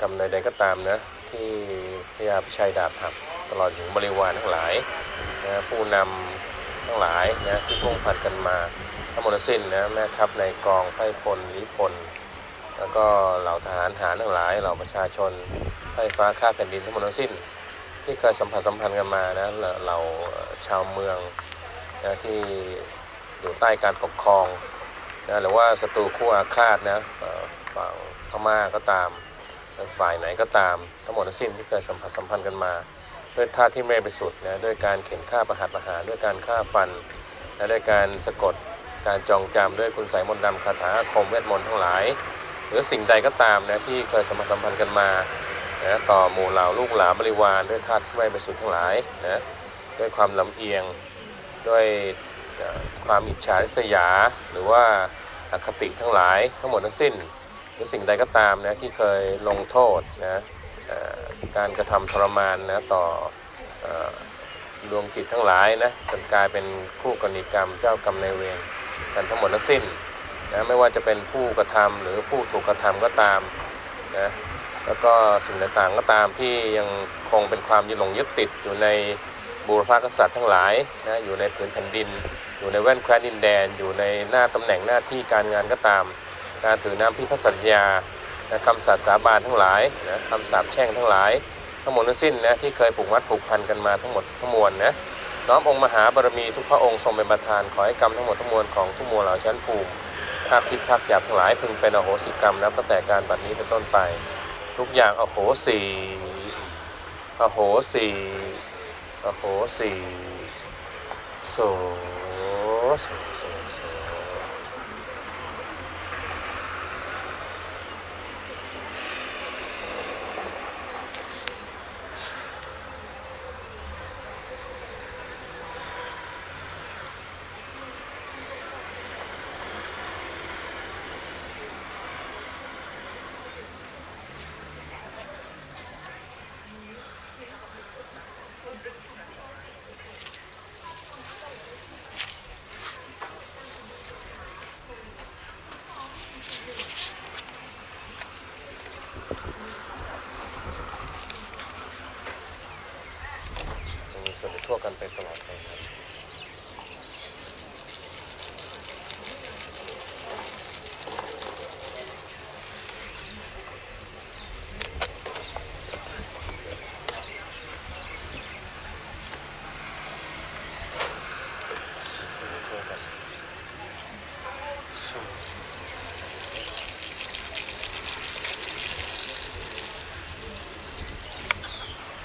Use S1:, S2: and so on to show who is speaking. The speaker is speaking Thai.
S1: กรรมใดๆก็ตามนะ ที่พญาพิชัยดาบหักตลอดถึงบริวารทั้งหลายนะผู้นำทั้งหลายนะที่พุ่งผัดกันมาทั้งหมดสิ้นนะแม่ทัพในกองไพร่พลลิพลแล้วก็เหล่าทหารหารทั้งหลายเหล่าประชาชนไฟฟ้าข้าแผ่นดินทั้งหมดสิ้น ที่เคยสัมผัสสัมพันธ์กันมานะเหล่าชาวเมืองนะที่อยู่ใต้การปกครองนะหรือว่าศัตรูคู่อาฆาตนะฝั่งพม่าก็ตาม ฝ่ายไหนก็ตาม ทั้งหมดทั้งสิ้นที่เคยสัมผัสสัมพันธ์กันมา ด้วยท่าที่ไม่บริสุทธิ์นะด้วยการเข็นฆ่าประหัตประหารด้วยการฆ่าฟันและด้วยการสะกดการจองจำด้วยคุณไสยมนต์ดำคาถาคมเวทมนต์ทั้งหลาย หรือสิ่งใดก็ตามนะที่เคยสัมผัสสัมพันธ์กันมานะต่อหมู่เหล่าลูกหลานบริวารด้วยท่าที่ไม่บริสุทธิ์ทั้งหลายนะด้วยความลำเอียงด้วยความอิจฉาริษยา หรือว่าอคติทั้งหลายทั้งหมดทั้งสิ้น หรือสิ่งใดก็ตามนะที่เคยลงโทษนะการกระทำทรมานนะต่อดวงจิตทั้งหลายนะจนกลายเป็นคู่กรณีกรรมเจ้ากรรมนายเวรกันทั้งหมดทั้งสิ้นนะไม่ว่าจะเป็นผู้กระทำหรือผู้ถูกกระทำก็ตามนะแล้วก็สิ่งต่างๆก็ตามที่ยังคงเป็นความยึดหลงยึดติดอยู่ในบูรพากษัตริย์ทั้งหลายนะอยู่ในผืนแผ่นดิน อยู่ในแว่นแคว้นดินแดน อยู่ในหน้าตำแหน่งหน้าที่การงานก็ตาม การถือน้ำพิพัฒสัญญาคำสัตย์สาบานทั้งหลายนะคำสาปแช่งทั้งหลาย ทั้งหมดทั้งสิ้นนะที่เคยผูกมัดผูกพันกันมาทั้งหมดทั้งมวลนะน้อมองค์มหาบารมีทุกพระองค์ทรงเป็นประธานขอให้กรรมทั้งหมดทั้งมวลของทุกมวลเหล่าชั้นภูมิภาคทิพย์ภาคหยาบทั้งหลายพึงเป็นอโหสิกรรมนับตั้งแต่การบัดนี้เป็นต้นไป ทุกอย่างอโหสีอโหสีอโหสีโสโสโส โส